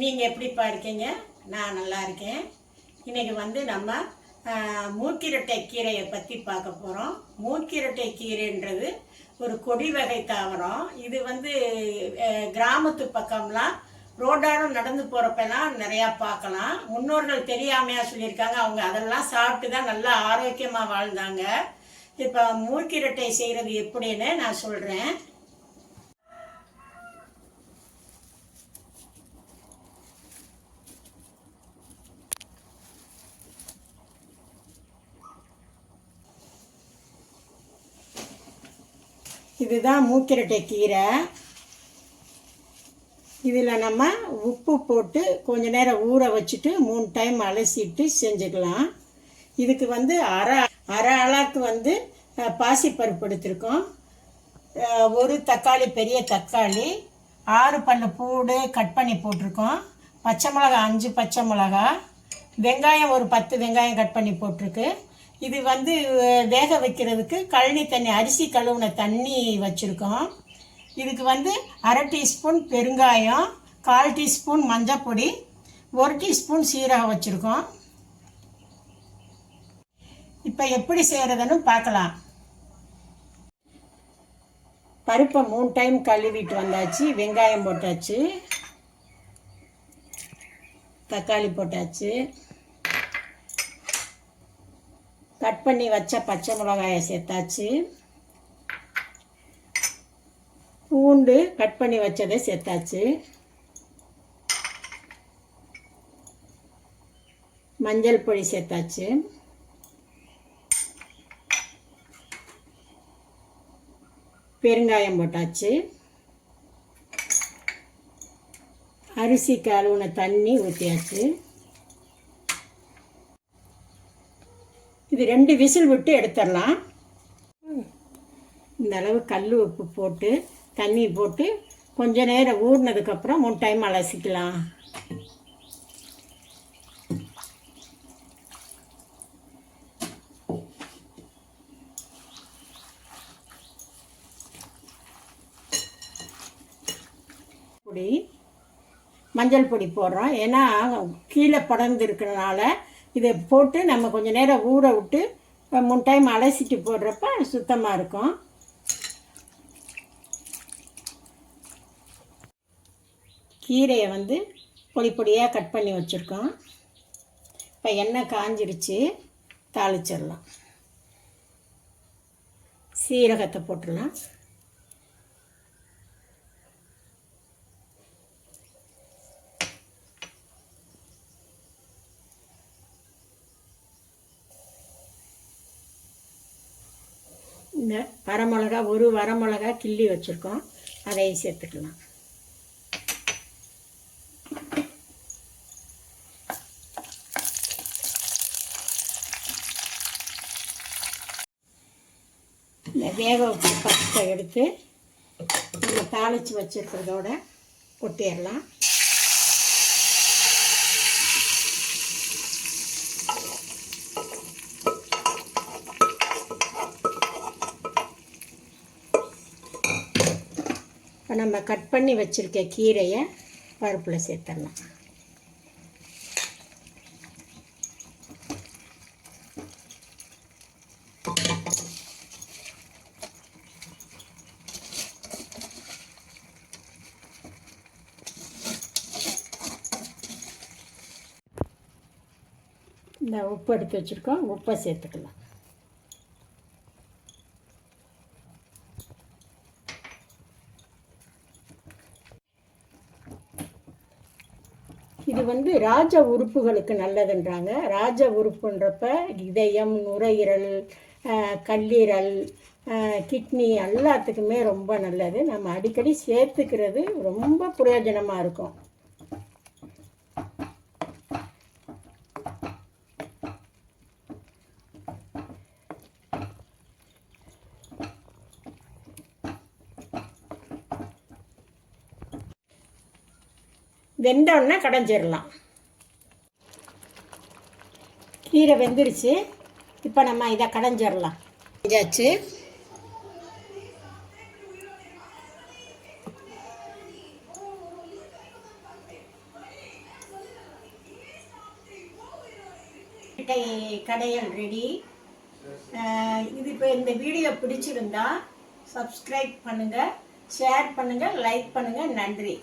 நீங்கள் எப்படிப்பா இருக்கீங்க? நான் நல்லா இருக்கேன். இன்னைக்கு வந்து நம்ம மூக்கிரட்டை கீரையை பற்றி பார்க்க போகிறோம் மூக்கிரட்டை கீரைன்றது ஒரு கொடி வகை தாவரம். இது வந்து கிராமத்து பக்கம்லாம் ரோடாரும் நடந்து போகிறப்பெல்லாம் நிறையா பார்க்கலாம். முன்னோர்கள் தெரியாமையா சொல்லியிருக்காங்க. அவங்க அதெல்லாம் சாப்பிட்டு தான் நல்லா ஆரோக்கியமாக வாழ்ந்தாங்க. இப்போ மூக்கிரட்டை செய்கிறது எப்படின்னு நான் சொல்கிறேன் இதுதான் மூக்கிரட்டை கீரை. இதில் நம்ம உப்பு போட்டு கொஞ்ச நேரம் ஊற வச்சுட்டு மூணு டைம் அலசிட்டு செஞ்சுக்கலாம். இதுக்கு வந்து அரை அரை அளவுக்கு வந்து பாசிப்பருப்பு எடுத்திருக்கோம். ஒரு தக்காளி பெரிய தக்காளி ஆறு பல்லு பூடு கட் பண்ணி போட்டிருக்கோம். பச்சை மிளகா அஞ்சு பச்சை மிளகா. வெங்காயம் ஒரு பத்து வெங்காயம் கட் பண்ணி போட்டிருக்கு. இது வந்து வேக வைக்கிறதுக்கு கழனி தண்ணி அரிசி கழுவுன தண்ணி வச்சுருக்கோம். இதுக்கு வந்து அரை டீஸ்பூன் பெருங்காயம் கால் டீஸ்பூன் மஞ்சப்பொடி ஒரு டீஸ்பூன் சீரகம் வச்சுருக்கோம். இப்போ எப்படி செய்கிறதுன்னு பார்க்கலாம். பருப்பை மூணு டைம் கழுவிட்டு வந்தாச்சு வெங்காயம் போட்டாச்சு தக்காளி போட்டாச்சு. கட் பண்ணி வச்ச பச்சை மிளகாயை சேர்த்தாச்சு. பூண்டு கட் பண்ணி வச்சதை சேர்த்தாச்சு. மஞ்சள் பொடி சேர்த்தாச்சு. பெருங்காயம் போட்டாச்சு. அரிசி கழுவுன தண்ணி ஊற்றியாச்சு இது ரெண்டு விசில் விட்டு எடுத்துடலாம். இந்த அளவு கல் உப்பு போட்டு தண்ணி போட்டு கொஞ்ச நேரம் ஊறினதுக்கப்புறம் மூணு டைம் அலசிக்கலாம். பொடி மஞ்சள் பொடி போடுறோம். ஏன்னா கீழே படர்ந்து இருக்கிறனால இதை போட்டு நம்ம கொஞ்சம் நேரம் ஊற விட்டு மூணு டைம் அலசிட்டு போடுறப்ப சுத்தமாக இருக்கும். கீரையை வந்து பொடி பொடியாக கட் பண்ணி வச்சுருக்கோம். இப்போ எண்ணெய் காஞ்சிருச்சு தாளிச்சிடலாம். சீரகத்தை போட்டுடலாம். இந்த வரமிளகா ஒரு வரமிளகா கிள்ளி வச்சுருக்கோம். அதையும் சேர்த்துக்கலாம். இந்த வேக வச்ச பச்சை எடுத்து நம்ம தாளித்து வச்சுருக்கிறதோட கொட்டிடலாம். இப்போ நம்ம கட் பண்ணி வச்சுருக்க கீரையை பருப்பில் சேர்த்துடலாம். இந்த உப்பு எடுத்து வச்சுருக்கோம். உப்பை சேர்த்துக்கலாம். இது வந்து ராஜ உறுப்புகளுக்கு நல்லதுன்றாங்க. ராஜ உறுப்புன்றப்ப இதயம் நுரையீரல் கல்லீரல் கிட்னி எல்லாத்துக்குமே ரொம்ப நல்லது. நம்ம அடிக்கடி சேர்த்துக்கிறது ரொம்ப பிரயோஜனமாக இருக்கும். வெந்தோடனே கடைஞ்சிடலாம். கீரை வெந்துருச்சு. இப்போ நம்ம இதை கடைஞ்சிடலாம். செஞ்சாச்சு கடையல் ரெடி. இது இப்போ இந்த வீடியோ பிடிச்சிருந்தா சப்ஸ்கிரைப் பண்ணுங்கள் ஷேர் பண்ணுங்கள் லைக் பண்ணுங்கள் நன்றி.